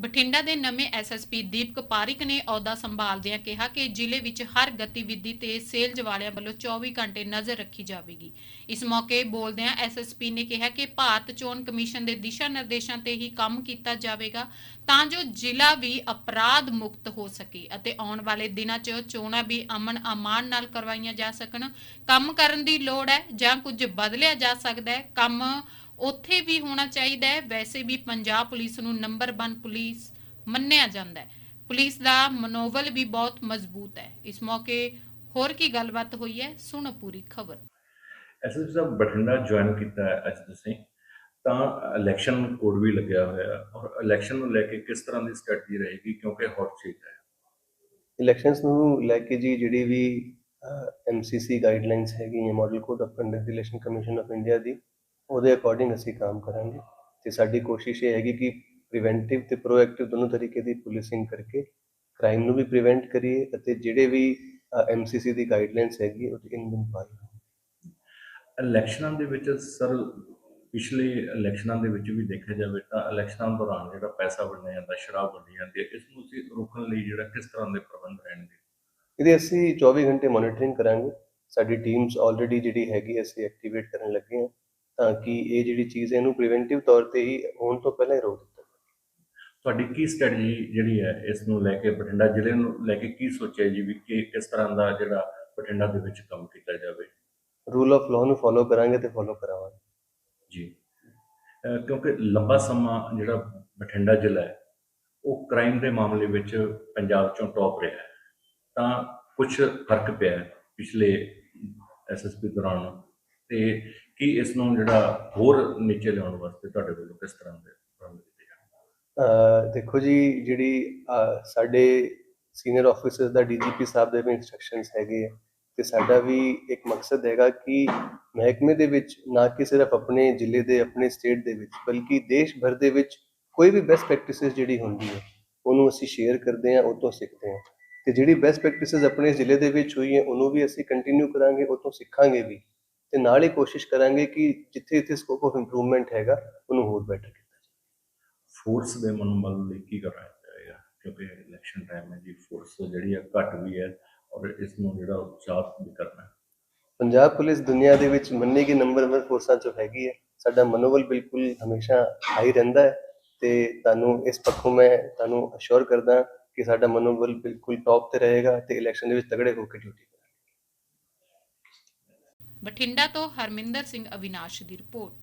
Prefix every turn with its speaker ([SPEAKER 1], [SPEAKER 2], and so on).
[SPEAKER 1] ਬਠਿੰਡਾ ਦੇ ਨਵੇਂ ਐਸਐਸਪੀ ਦੀਪਕ ਪਾਰਿਕ ਨੇ ਅਹੁਦਾ ਸੰਭਾਲਦਿਆਂ ਕਿਹਾ ਕਿ ਜ਼ਿਲ੍ਹੇ ਵਿੱਚ ਹਰ ਗਤੀਵਿਧੀ ਤੇ ਸੇਲਜ ਵਾਲਿਆਂ ਵੱਲੋਂ 24 ਘੰਟੇ ਨਜ਼ਰ ਰੱਖੀ ਜਾਵੇਗੀ। ਇਸ ਮੌਕੇ ਬੋਲਦਿਆਂ ਐਸਐਸਪੀ ਨੇ ਕਿਹਾ ਕਿ ਭਾਰਤ ਚੋਣ ਕਮਿਸ਼ਨ ਦੇ ਦਿਸ਼ਾ ਨਿਰਦੇਸ਼ਾਂ ਤੇ ਹੀ ਕੰਮ ਕੀਤਾ ਜਾਵੇਗਾ ਤਾਂ ਜੋ ਜ਼ਿਲ੍ਹਾ ਵੀ ਅਪਰਾਧ ਮੁਕਤ ਹੋ ਸਕੇ ਅਤੇ ਆਉਣ ਵਾਲੇ ਦਿਨਾਂ 'ਚ ਚੋਣਾਂ ਵੀ ਅਮਨ ਅਮਾਨ ਨਾਲ ਕਰਵਾਈਆਂ ਜਾ ਸਕਣ। ਕੰਮ ਕਰਨ ਦੀ ਲੋੜ ਹੈ ਜਾਂ ਕੁਝ ਬਦਲਿਆ ਜਾ ਸਕਦਾ ਹੈ? ਕੰਮ ਉੱਥੇ ਵੀ ਹੋਣਾ ਚਾਹੀਦਾ ਹੈ। ਵੈਸੇ ਵੀ ਪੰਜਾਬ ਪੁਲਿਸ ਨੂੰ ਨੰਬਰ 1 ਪੁਲਿਸ ਮੰਨਿਆ ਜਾਂਦਾ ਹੈ। ਪੁਲਿਸ ਦਾ ਮਨੋਬਲ ਵੀ ਬਹੁਤ ਮਜ਼ਬੂਤ ਹੈ। ਇਸ ਮੌਕੇ ਹੋਰ ਕੀ ਗੱਲਬਾਤ ਹੋਈ ਹੈ ਸੁਣੋ ਪੂਰੀ ਖਬਰ।
[SPEAKER 2] ਐਸਐਸਪੀ ਸਾਹਿਬ ਬਠਿੰਡਾ ਜੁਆਇਨ ਕੀਤਾ ਹੈ ਅੱਜ ਤੁਸੀਂ। ਤਾਂ ਇਲੈਕਸ਼ਨ ਕੋਡ ਵੀ ਲੱਗਿਆ ਹੋਇਆ ਹੈ। ਔਰ ਇਲੈਕਸ਼ਨ ਨੂੰ ਲੈ ਕੇ ਕਿਸ ਤਰ੍ਹਾਂ ਦੀ ਸਟ੍ਰੈਟਜੀ ਰਹੇਗੀ ਕਿਉਂਕਿ ਹੌਟ ਸੀਟ ਹੈ।
[SPEAKER 3] ਇਲੈਕਸ਼ਨਸ ਨੂੰ ਲੈ ਕੇ ਜੀ ਜਿਹੜੀ ਵੀ ਐਮਸੀਸੀ ਗਾਈਡਲਾਈਨਸ ਹੈਗੀਆਂ model code of conduct election commission of India ਦੀ ਉਹਦੇ ਅਕੋਰਡਿੰਗ ਅਸੀਂ ਕੰਮ ਕਰਾਂਗੇ। ਤੇ ਸਾਡੀ ਕੋਸ਼ਿਸ਼ ਇਹ ਹੈਗੀ ਕਿ ਪ੍ਰੀਵੈਂਟਿਵ ਤੇ ਪ੍ਰੋਐਕਟਿਵ ਦੋਨੋਂ ਤਰੀਕੇ ਦੀ ਪੁਲਿਸਿੰਗ ਕਰਕੇ ਕ੍ਰਾਈਮ ਨੂੰ ਵੀ ਪ੍ਰੀਵੈਂਟ ਕਰੀਏ ਅਤੇ ਜਿਹੜੇ ਵੀ ਐਮਸੀਸੀ ਦੀ ਗਾਈਡਲਾਈਨਸ ਹੈਗੀ ਉਹ ਇਨ ਦਿਨ ਪਾਈ
[SPEAKER 2] ਇਲੈਕਸ਼ਨਾਂ ਦੇ ਵਿੱਚ ਸਰ ਪਿਛਲੇ ਇਲੈਕਸ਼ਨਾਂ ਦੇ ਵਿੱਚ ਵੀ ਦੇਖਿਆ ਜਾਵੇ ਤਾਂ ਇਲੈਕਸ਼ਨਾਂ ਦੌਰਾਨ ਜਿਹੜਾ ਪੈਸਾ ਵੰਡਿਆ ਜਾਂਦਾ ਸ਼ਰਾਬ ਵੰਡੀ ਜਾਂਦੀ ਹੈ ਇਸ ਨੂੰ ਅਸੀਂ ਰੋਕਣ ਲਈ ਜਿਹੜਾ ਕਿਸ ਤਰ੍ਹਾਂ ਦੇ ਪ੍ਰਬੰਧ ਰਹਿਣਗੇ?
[SPEAKER 3] ਇਹਦੇ ਅਸੀਂ 24 ਘੰਟੇ ਮੋਨੀਟਰਿੰਗ ਕਰਾਂਗੇ। ਸਾਡੀ ਟੀਮਸ ਆਲਰੇਡੀ ਜਿਹੜੀ ਹੈਗੀ ਅਸੀਂ ਐਕਟੀਵੇਟ ਕਰਨ ਲੱਗੇ ਹਾਂ। ਤਾਂ ਕਿ ਇਹ ਜਿਹੜੀ ਚੀਜ਼ ਹੈ ਇਹਨੂੰ ਪ੍ਰੀਵੈਂਟਿਵ ਤੌਰ ਤੇ ਹੀ ਹੋਣ ਤੋਂ ਪਹਿਲਾਂ ਹੀ ਰੋਕ ਦਿੱਤਾ।
[SPEAKER 2] ਤੁਹਾਡੀ ਕੀ ਸਟ੍ਰੈਟਜੀ ਜਿਹੜੀ ਹੈ ਇਸ ਨੂੰ ਲੈ ਕੇ ਬਠਿੰਡਾ ਜ਼ਿਲ੍ਹੇ ਨੂੰ ਲੈ ਕੇ ਕੀ ਸੋਚਿਆ ਜੀ ਵੀ ਕਿ ਕਿਸ ਤਰ੍ਹਾਂ ਦਾ ਜਿਹੜਾ ਬਠਿੰਡਾ ਦੇ ਵਿੱਚ ਕੰਮ ਕੀਤਾ ਜਾਵੇ?
[SPEAKER 3] ਰੂਲ ਆਫ ਲਾਅ ਨੂੰ ਫੋਲੋ ਕਰਾਂਗੇ ਤੇ ਫੋਲੋ ਕਰਾਵਾਂਗੇ।
[SPEAKER 2] ਜੀ। ਕਿਉਂਕਿ ਲੰਬਾ ਸਮਾਂ ਜਿਹੜਾ ਬਠਿੰਡਾ ਜ਼ਿਲ੍ਹਾ ਹੈ ਉਹ ਕ੍ਰਾਈਮ ਦੇ ਮਾਮਲੇ ਵਿੱਚ ਪੰਜਾਬ ਚੋਂ ਟੌਪ ਰਿਹਾ ਹੈ। ਤਾਂ ਕੁਝ ਫ਼ਰਕ ਪਿਆ ਪਿਛਲੇ ਐਸਐਸਪੀ ਦੌਰਾਨ। ਤੇ ਕੀ ਇਸ ਨੂੰ ਜਿਹੜਾ ਹੋਰ ਨੀਚੇ ਲਿਆਉਣ ਵਾਸਤੇ ਤੁਹਾਡੇ ਵੱਲੋਂ ਕਿਸ ਤਰ੍ਹਾਂ ਦੇ ਪ੍ਰਬੰਧ ਕੀਤੇ ਜਾਣ?
[SPEAKER 3] ਦੇਖੋ ਜੀ, ਜਿਹੜੀ ਸਾਡੇ ਸੀਨੀਅਰ ਆਫੀਸਰਸ ਦਾ ਡੀਜੀਪੀ ਸਾਹਿਬ ਦੇ ਵੀ ਇਨਸਟਰਕਸ਼ਨਸ ਹੈਗੇ ਆ ਤੇ ਸਾਡਾ ਵੀ ਇੱਕ ਮਕਸਦ ਹੈਗਾ ਕਿ ਮਹਿਕਮੇ ਦੇ ਵਿੱਚ ਨਾ ਕਿ ਸਿਰਫ ਆਪਣੇ ਜ਼ਿਲ੍ਹੇ ਦੇ, ਆਪਣੇ ਸਟੇਟ ਦੇ ਵਿੱਚ, ਬਲਕਿ ਦੇਸ਼ ਭਰ ਦੇ ਵਿੱਚ ਕੋਈ ਵੀ ਬੈਸਟ ਪ੍ਰੈਕਟਿਸਿਸ ਜਿਹੜੀ ਹੁੰਦੀ ਹੈ, ਉਹਨੂੰ ਅਸੀਂ ਸ਼ੇਅਰ ਕਰਦੇ ਹਾਂ, ਉਹ ਤੋਂ ਸਿੱਖਦੇ ਹਾਂ। ਤੇ ਜਿਹੜੀ ਬੈਸਟ ਪ੍ਰੈਕਟਿਸਿਸ ਆਪਣੇ ਜ਼ਿਲ੍ਹੇ ਦੇ ਵਿੱਚ ਹੋਈ ਹੈ, ਉਹਨੂੰ ਵੀ ਅਸੀਂ ਕੰਟੀਨਿਊ ਕਰਾਂਗੇ, ਉਹ ਤੋਂ ਸਿੱਖਾਂਗੇ ਵੀ। ਤੇ ਨਾਲ ਹੀ ਕੋਸ਼ਿਸ਼ ਕਰਾਂਗੇ ਕਿ ਜਿੱਥੇ ਜਿੱਥੇ ਸਕੋਪ ਆਫ ਇੰਪਰੂਵਮੈਂਟ ਹੈਗਾ ਉਹਨੂੰ ਹੋਰ ਬੈਟਰ ਕੀਤਾ ਜਾਵੇ।
[SPEAKER 2] ਫੋਰਸ ਦੇ ਮਨੋਬਲ ਲਈ ਕੀ ਕਰਨਾ ਚਾਹੀਦਾ? ਕਿਉਂਕਿ ਇਲੈਕਸ਼ਨ ਟਾਈਮ ਹੈ ਜੀ ਫੋਰਸ ਜਿਹੜੀ ਹੈ ਘੱਟ ਵੀ ਹੈ ਔਰ ਇਸ ਨੂੰ ਜਿਹੜਾ ਉਤਸ਼ਾਹਤ ਵੀ ਕਰਨਾ ਹੈ।
[SPEAKER 3] ਪੰਜਾਬ ਪੁਲਿਸ ਦੁਨੀਆ ਦੇ ਵਿੱਚ ਮੰਨੀ ਗਈ ਨੰਬਰ 1 ਫੋਰਸਾਂ ਚੋਂ ਹੈਗੀ ਹੈ। ਸਾਡਾ ਮਨੋਬਲ ਬਿਲਕੁਲ ਹਮੇਸ਼ਾ ਹਾਈ ਰਹਿੰਦਾ ਹੈ ਤੇ ਤੁਹਾਨੂੰ ਇਸ ਪੱਖੋਂ ਮੈਂ ਤੁਹਾਨੂੰ ਅਸ਼ੋਰ ਕਰਦਾ ਕਿ ਸਾਡਾ ਮਨੋਬਲ ਬਿਲਕੁਲ ਟੌਪ ਤੇ ਰਹੇਗਾ ਤੇ ਇਲੈਕਸ਼ਨ ਦੇ ਵਿੱਚ ਤਗੜੇ ਹੋ ਕੇ ਡਿਊਟੀ
[SPEAKER 1] ਬਠਿੰਡਾ ਤੋਂ ਹਰਮਿੰਦਰ ਸਿੰਘ ਅਵਿਨਾਸ਼ ਦੀ ਰਿਪੋਰਟ।